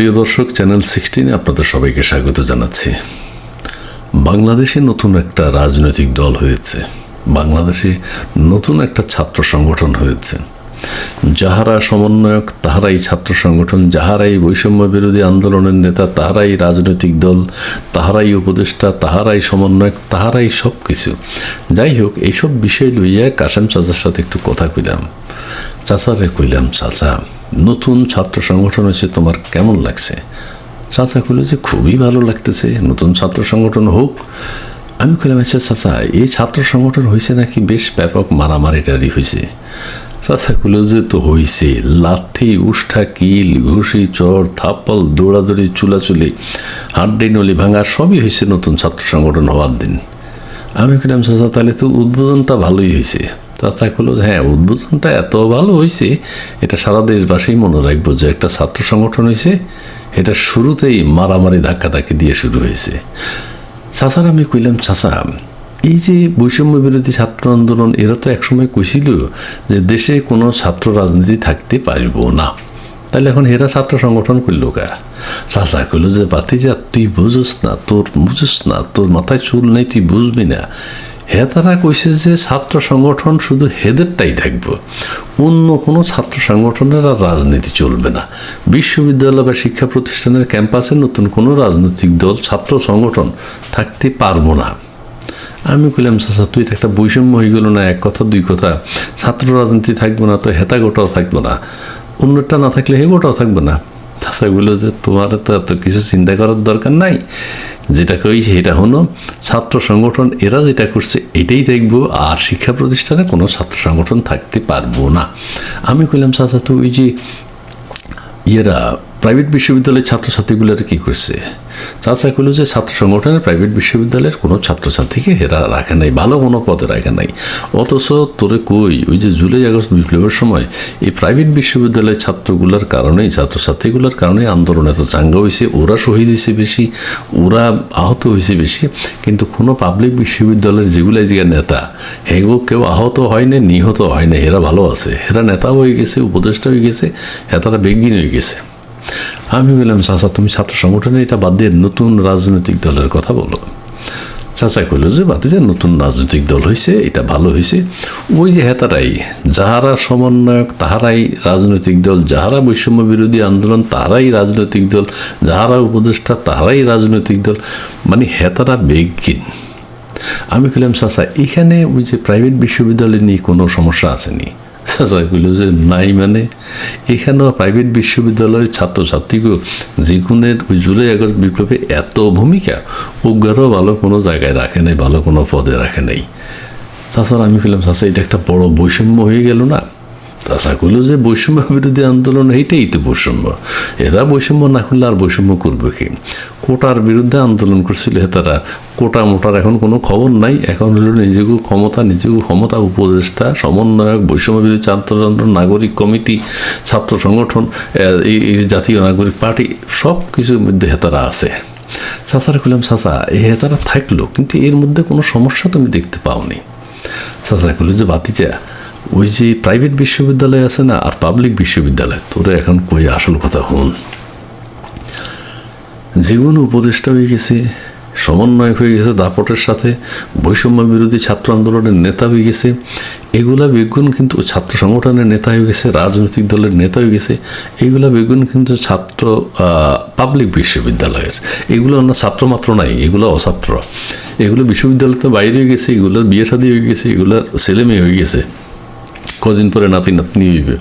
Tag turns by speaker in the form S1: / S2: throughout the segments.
S1: প্রিয় দর্শক চ্যানেল সিক্সটিনে আপনাদের সবাইকে স্বাগত জানাচ্ছি। বাংলাদেশে নতুন একটা রাজনৈতিক দল হয়েছে। বাংলাদেশে নতুন একটা ছাত্র সংগঠন হয়েছে। যাহারা সমন্বয়ক, তাহারাই ছাত্র সংগঠন, যাহারাই বৈষম্য বিরোধী আন্দোলনের নেতা, তাহারাই রাজনৈতিক দল, তাহারাই উপদেষ্টা, তাহারাই সমন্বয়ক, তাহারাই সব কিছু যাই হোক, এইসব বিষয় লইয়া কাশেম চাচার সাথে একটু কথা কইলাম। চাচারে কইলাম, চাচা নতুন ছাত্র সংগঠন হয়েছে, তোমার কেমন লাগছে? চাচা খুলে যে খুবই ভালো লাগতেছে, নতুন ছাত্র সংগঠন হোক। আমি কইলাম আচ্ছা চাচা, এই ছাত্র সংগঠন হয়েছে নাকি বেশ ব্যাপক মারামারি টারি হয়েছে চাচা কইল যে তো হয়েছে লাথি, উষ্ঠা, কিল, ঘুষি, চর, থাপ্পল, দৌড়াদৌড়ি, চুলাচুলি, হাড্ডি, নলি ভাঙা, সবই হয়েছে নতুন ছাত্র সংগঠন হওয়ার দিন। আমি কইলাম, চাচা, তাহলে তো উদ্বোধনটা ভালোই হয়েছে চাচা কইল যে, হ্যাঁ উদ্বোধনটা এত ভালো হয়েছে এটা সারা দেশবাসী মনে রাখব যে একটা ছাত্র সংগঠন হয়েছে এটা শুরুতেই মারামারি ধাক্কাধাক্কি দিয়ে শুরু হয়েছে চাচার আমি কইলাম চাচা এই যে বৈষম্য বিরোধী ছাত্র আন্দোলন এরা তো একসময় কইছিল যে দেশে কোনো ছাত্র রাজনীতি থাকতে পারব না। তাহলে এখন হেরা ছাত্র সংগঠন করল কা? চাচা কইল যে বাতিজা তুই বুঝোস না তোর বুঝোস না তোর মাথায় চুল নেই তুই বুঝবি না। হে তারা কইছে যে ছাত্র সংগঠন শুধু হেদেরটাই থাকব অন্য কোনো ছাত্র সংগঠনের আর রাজনীতি চলবে না। বিশ্ববিদ্যালয় বা শিক্ষা প্রতিষ্ঠানের ক্যাম্পাসে নতুন কোনো রাজনৈতিক দল, ছাত্র সংগঠন থাকতে পারব না। আমি কইলাম, চাচা, তুই একটা বৈষম্য হয়ে গেল না, এক কথা, দুই কথা। ছাত্র রাজনীতি থাকব না তো হেতা গোটাও থাকব না। অন্যটা না থাকলে হে গোটাও থাকবে না। চাচাগুলো যে, তোমার তো এত কিছু চিন্তা করার দরকার নাই। যেটা কই সেটা হলো ছাত্র সংগঠন, এরা যেটা করছে এটাই দেখব, আর শিক্ষা প্রতিষ্ঠানে কোনো ছাত্র সংগঠন থাকতে পারব না। আমি কইলাম, চাচা, তো ওই যে ইয়েরা প্রাইভেট বিশ্ববিদ্যালয়ের ছাত্রছাত্রীগুলোর কী করছে? চাচা কইল যে ছাত্র সংগঠনের প্রাইভেট বিশ্ববিদ্যালয়ের কোনো ছাত্রছাত্রীকে হেরা রাখে নাই, ভালো কোনো পদে রাখে নাই। অথচ তোরে কই, ওই যে জুলাই আগস্ট বিপ্লবের সময় এই প্রাইভেট বিশ্ববিদ্যালয়ের ছাত্রগুলোর কারণেই, ছাত্রছাত্রীগুলোর কারণে আন্দোলন এত চাঙ্গা হয়েছে ওরা শহীদ হয়েছে বেশি, ওরা আহত হয়েছে বেশি, কিন্তু কোনো পাবলিক বিশ্ববিদ্যালয়ের যেগুলো যে নেতা, হেগো কেউ আহত হয় নিহত হয় না এরা ভালো আছে। এরা নেতাও হয়ে গেছে, উপদেষ্টা হয়ে গেছে, হেতারা বেগিন হয়ে গেছে। আমি বললাম, চাচা, তুমি ছাত্র সংগঠনে এটা বাদ দিয়ে নতুন রাজনৈতিক দলের কথা বলো। চাচা কইল, যে বাদে যে নতুন রাজনৈতিক দল হয়েছে এটা ভালো হয়েছে ওই যে হেতারাই, যাহারা সমন্বয়ক, তাহারাই রাজনৈতিক দল, যাহারা বৈষম্য বিরোধী আন্দোলন, তাহারাই রাজনৈতিক দল, যাহারা উপদেষ্টা, তাহারাই রাজনৈতিক দল মানে হেতারা বেগিন আমি কইলাম, চাচা, এখানে ওই যে প্রাইভেট বিশ্ববিদ্যালয় নিয়ে কোনো সমস্যা আসেনি কইল যে নাই মানে এখানেও প্রাইভেট বিশ্ববিদ্যালয়ের ছাত্রছাত্রীকে যেগুনের ওই জুলাই আগস্ট বিপ্লবে এত ভূমিকা ওগারও ভালো কোনো জায়গায় রাখে নাই, ভালো কোনো পদে রাখে নাই। চাষার আমি বললাম চাষা এটা একটা বড় বৈষম্য হয়ে গেল না? চাচা কইল যে বৈষম্য বিরোধী আন্দোলন এইটাই তো বৈষম্য। এরা বৈষম্য না করলে আর বৈষম্য করবে কি? কোটার বিরুদ্ধে আন্দোলন করছিল তারা। কোটা মোটার এখন কোনো খবর নাই। এখন হলো নিজেকে ক্ষমতা নিজেকে ক্ষমতা উপদেষ্টা, সমন্বয়ক, বৈষম্য বিরোধী আন্দোলন নাগরিক কমিটি, ছাত্র সংগঠন এই এই জাতীয় নাগরিক পার্টি সব কিছুর মধ্যে হেতারা আছে। চাচারা কইলাম, চাচা, এই হেতারা থাকল, কিন্তু এর মধ্যে কোনো সমস্যা তুমি দেখতে পাওনি? চাচা কইল যে বাতিচা ওই যে প্রাইভেট বিশ্ববিদ্যালয় আছে না, আর পাবলিক বিশ্ববিদ্যালয়, তোরা এখন কই আসল কথা হন? জীবন উপদেষ্টা হয়ে গেছে, সমন্বয়ক হয়ে গেছে দাপটের সাথে, বৈষম্য বিরোধী ছাত্র আন্দোলনের নেতা হয়ে গেছে, এগুলা বেগুন কিন্তু ছাত্র সংগঠনের নেতা হয়ে গেছে, রাজনৈতিক দলের নেতা হয়ে গেছে, এগুলা বেগুন কিন্তু ছাত্র পাবলিক বিশ্ববিদ্যালয়ের, এগুলো না ছাত্র মাত্র নাই, এগুলো অছাত্র। এগুলো বিশ্ববিদ্যালয় তো বাইরে হয়ে গেছে, এগুলোর বিয়ে শাদী হয়ে গেছে, এগুলোর ছেলে মেয়ে হয়ে গেছে। কদিন পরে নাতি নাতনি হইবে।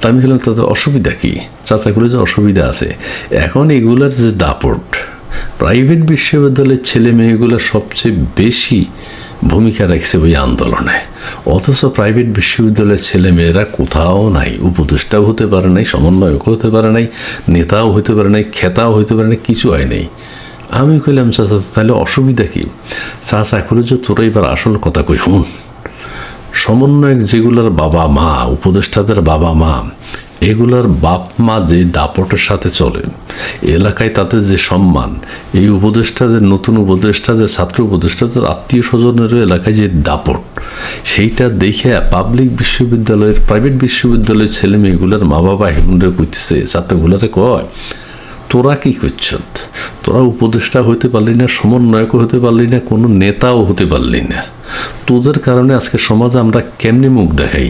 S1: তা আমি বললাম তাতে অসুবিধা কি? চাচাগুলো যে অসুবিধা আছে। এখন এগুলার যে দাপট, প্রাইভেট বিশ্ববিদ্যালয়ের ছেলে মেয়েগুলো সবচেয়ে বেশি ভূমিকা রাখছে ওই আন্দোলনে। অথচ প্রাইভেট বিশ্ববিদ্যালয়ের ছেলে মেয়েরা কোথাও নাই, উপদেষ্টাও হতে পারে নাই সমন্বয়ক হতে পারে নাই, নেতাও হতে পারে নাই, খেতাও হতে পারে নাই, কিছু হয় নাই। আমি কইলাম, চাচা, তাহলে অসুবিধা কি? চাচা করে যে তোরা এবার আসল কথা কই শুন সমন্বয়ক যেগুলোর বাবা মা, উপদেষ্টাদের বাবা মা, এগুলোর বাপ মা যে দাপটের সাথে চলে, এলাকায় তাদের যে সম্মান, এই উপদেষ্টাদের নতুন উপদেষ্টাদের ছাত্র উপদেষ্টাদের আত্মীয় স্বজনেরও এলাকায় যে দাপট, সেইটা দেখে পাবলিক বিশ্ববিদ্যালয়ের প্রাইভেট বিশ্ববিদ্যালয়ের ছেলে মেয়েগুলোর মা বাবা হেগুনরে কইতেছে, ছাত্রগুলারে কয়, তোরা কি করছ? তোরা উপদেষ্টা হতে পারলি না, সমন্বয়কও হতে পারলি না, কোনো নেতাও হতে পারলি না। তোদের কারণে আজকে সমাজে আমরা কেমনে মুখ দেখাই?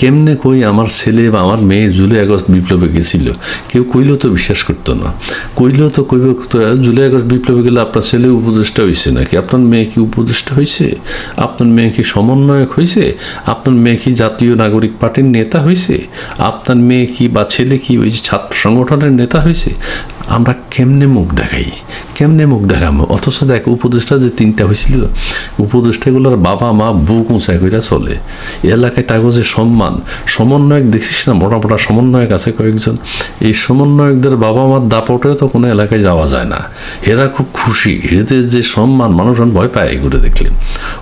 S1: কেমনে কই আমার ছেলে বা আমার মেয়ে জুলাই আগস্ট বিপ্লবে গেছিল? কেউ কইলেও তো বিশ্বাস করতো না। কইলেও তো কইবে জুলাই আগস্ট বিপ্লবে গেলে আপনার ছেলে উপদেষ্টা হয়েছে নাকি? আপনার মেয়ে কি উপদেষ্টা হয়েছে আপনার মেয়ে কি সমন্বয়ক হয়েছে আপনার মেয়ে কি জাতীয় নাগরিক পার্টির নেতা হয়েছে আপনার মেয়ে কি বা ছেলে কি ওই ছাত্র সংগঠনের নেতা হয়েছে আমরা কেমনে মুখ দেখাই? কেমনে মুখ দেখাবো অথচ দেখ, উপদেষ্টা যে তিনটা হয়েছিল উপদেষ্টাগুলোর বাবা মা বুক উঁচাই করে চলে। এলাকায় তাকে যে সম্মান, সমন্বয়ক দেখছিস না? মোটা মোটা সমন্বয়ক আছে কয়েকজন। এই সমন্বয়কদের বাবা মার দাপটেও তো কোনো এলাকায় যাওয়া যায় না। এরা খুব খুশি, এদের যে সম্মান, মানুষজন ভয় পায় এগুলো দেখলে।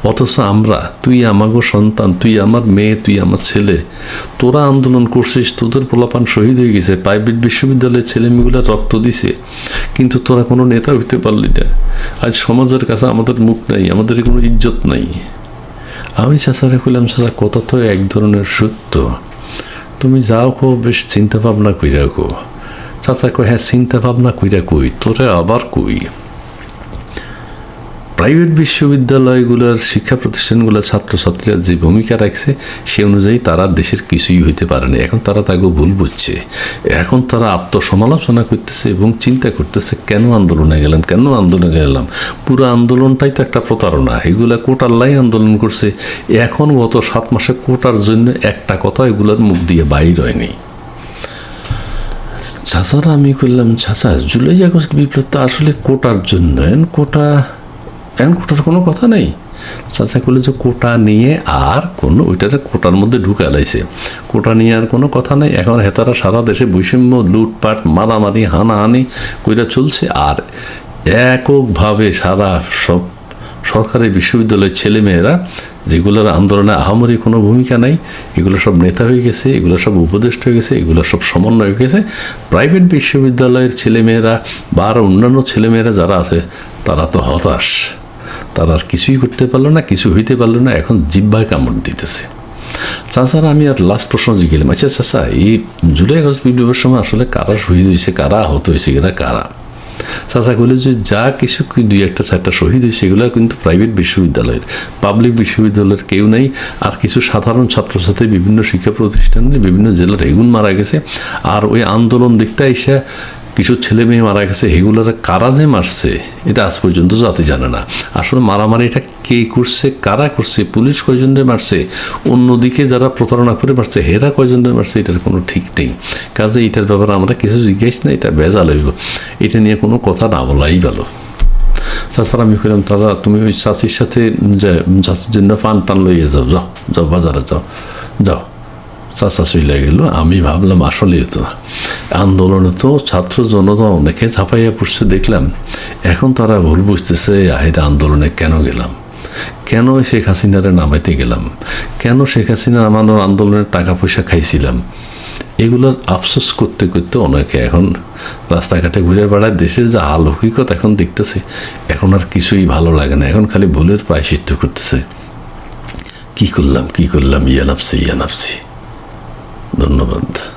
S1: অথচ আমরা, তুই আমাগো সন্তান, তুই আমার মেয়ে, তুই আমার ছেলে, তোরা আন্দোলন করছিস, তোদের পোলাপান শহীদ হয়ে গেছে, প্রাইভেট বিশ্ববিদ্যালয়ের ছেলে মেয়েগুলো রক্ত দিছে, কিন্তু তোরা কোনো নেতা হইতে পারলি না। আজ সমাজের কাছে আমাদের মুখ নাই, আমাদের কোনো ইজ্জত নাই। আমি চাচারে কইলাম, চাচা কত তো এক ধরনের সত্য। তুমি যাও খো বেশ চিন্তা ভাবনা কইরা কো। চাচা কই হ্যাঁ চিন্তা ভাবনা কইরা কই, তোরা আবার কই? প্রাইভেট বিশ্ববিদ্যালয়গুলোর শিক্ষা প্রতিষ্ঠানগুলোর ছাত্রছাত্রীরা যে ভূমিকা রাখছে, সে অনুযায়ী তারা দেশের কিছুই হইতে পারে না। এখন তারা তাকে ভুল বুঝছে। এখন তারা আত্মসমালোচনা করতেছে এবং চিন্তা করতেছে, কেন আন্দোলনে গেলাম, কেন আন্দোলনে গেলাম? পুরো আন্দোলনটাই তো একটা প্রতারণা। এগুলা কোটার লাই আন্দোলন করছে। এখন গত সাত মাসে কোটার জন্য একটা কথা এগুলোর মুখ দিয়ে বাইর হয়নি। চাচারা আমি করলাম চাচা, জুলাই আগস্ট বিপ্লব তো আসলে কোটার জন্য। কোটা এখন কোটার কোনো কথা নেই। চাচা করলে যে কোটা নিয়ে আর কোনো, ওইটারে কোটার মধ্যে ঢুকে লাইছে। কোটা নিয়ে আর কোনো কথা নেই। এখন হেতারা সারা দেশে বৈষম্য, লুটপাট, মারামারি, হানাহানি কইরা চলছে। আর এককভাবে সারা সব সরকারি বিশ্ববিদ্যালয়ের ছেলেমেয়েরা, যেগুলোর আন্দোলনে আহামরি কোনো ভূমিকা নাই, এগুলো সব নেতা হয়ে গেছে, এগুলো সব উপদেষ্টা হয়ে গেছে, এগুলো সব সমন্বয় হয়ে গেছে। প্রাইভেট বিশ্ববিদ্যালয়ের ছেলেমেয়েরা বা আরও অন্যান্য ছেলেমেয়েরা যারা আছে, তারা তো হতাশ। তারা আর কিছুই করতে পারল না, কিছু হইতে পারল না, এখন জিব্বায় কামড় দিতেছে। চাচারা, আমি আর লাস্ট প্রশ্ন জিজ্ঞেলাম আচ্ছা চাচা, এই জুলাই আগস্ট বিপ্লবের সময় আসলে কারা শহীদ হয়েছে কারা আহত হয়েছে এরা কারা? চাচা বলে যে যা কিছু দুই একটা, চারটা শহীদ হয়েছে সেগুলো কিন্তু প্রাইভেট বিশ্ববিদ্যালয়ের। পাবলিক বিশ্ববিদ্যালয়ের কেউ নেই, আর কিছু সাধারণ ছাত্রছাত্রী বিভিন্ন শিক্ষা প্রতিষ্ঠানে, বিভিন্ন জেলার এগুন মারা গেছে। আর ওই আন্দোলন দেখতে এসে কিছু ছেলে মেয়ে মারা গেছে, এগুলোর কারা যে মারছে, এটা আজ পর্যন্ত জাতি জানে না। আসলে মারামারিটা কে করছে, কারা করছে, পুলিশ কয়জনের মারছে, অন্যদিকে যারা প্রতারণা করে মারছে, হেরা কয়জনের মারছে, এটার কোনো ঠিক নেই। কাজে এটার ব্যাপারে আমরা কিছু জিজ্ঞেস না এটা বেজা লইব এটা নিয়ে কোনো কথা না বলাই ভালো। তাছাড়া আমি কইলাম দাদা তুমি ওই চাচির সাথে চাচির জন্য পান টান লইয়ে যাও যাও যাও, বাজারে যাও যাও। চাচা চলে গেল, আমি ভাবলাম আসলে তো। আন্দোলনে তো ছাত্র জনতা অনেকে ঝাঁপাইয়া পড়ছে, দেখলাম। এখন তারা ভুল বুঝতেছে আহির আন্দোলনে কেন গেলাম? কেন শেখ হাসিনারে নামাইতে গেলাম? কেন শেখ হাসিনা নামানোর আন্দোলনের টাকা পয়সা খাইছিলাম? এগুলোর আফসোস করতে করতে অনেকে এখন রাস্তাঘাটে ঘুরে বেড়ায়, দেশের যে আলৌকিকতা এখন দেখতেছে, এখন আর কিছুই ভালো লাগে না। এখন খালি ভুলের প্রায়শ্চিত্ত করতেছে। কি করলাম কি করলাম ইয়া নাফসি ধন্যবাদ।